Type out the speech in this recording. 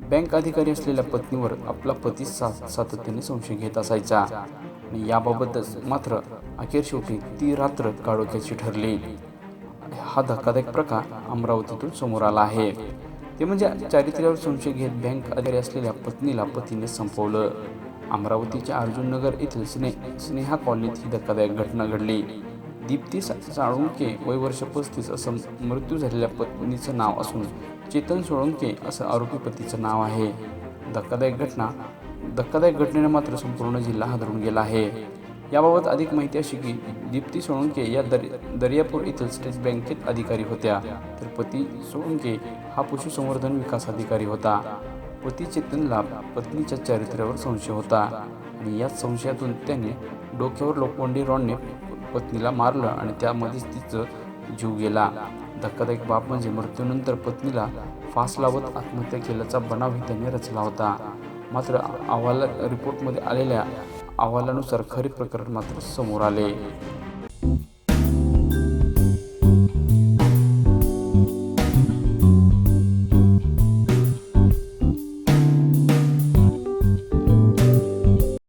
Bank अधिकारी असलेल्या पत्नीवर आपला पती सा सातत्याने संशय घेत असायचा. आणि याबाबतच मात्र अखेर शेवटी ती रात्र काळोख्याची ठरली. हा धक्कादायक प्रकार अमरावतीतून समोर आला आहे. ते म्हणजे चारित्र्यावर संशय घेत बँक अधिकारी असलेल्या पत्नीला पतीने संपवलं. अमरावतीच्या अर्जुननगर येथील स्ने स्नेहा कॉलनीत ही धक्कादायक घटना घडली. दीप्ती साळुंके वय वर्ष पस्तीस असं मृत्यू झालेल्या पत्नीचं नाव असून चेतन सोळंके असं आरोपी पतीचं नाव आहे. धक्कादायक घटना. धक्कादायक घटनेने मात्र संपूर्ण जिल्हा हादरून गेला आहे. याबाबत अधिक माहिती अशी की दीप्ती सोळंके या दर दर्यापूर येथील स्टेट बँकेत अधिकारी होत्या. तर पती सोळंके हा पशुसंवर्धन विकास अधिकारी होता. पती चेतनला पत्नीच्या चारित्र्यावर संशय होता आणि याच संशयातून त्याने डोक्यावर लोखंडी रॉडने पत्नीला मारलं आणि त्यामध्येच तिचं जीव गेला. धक्कादायक बाब म्हणजे मृत्यूनंतर पत्नीला फास लावत आत्महत्या केल्याचा बनावही त्यांनी रचला होता. मात्र अहवाला रिपोर्टमध्ये आलेल्या अहवालानुसार खरे प्रकरण मात्र समोर आले.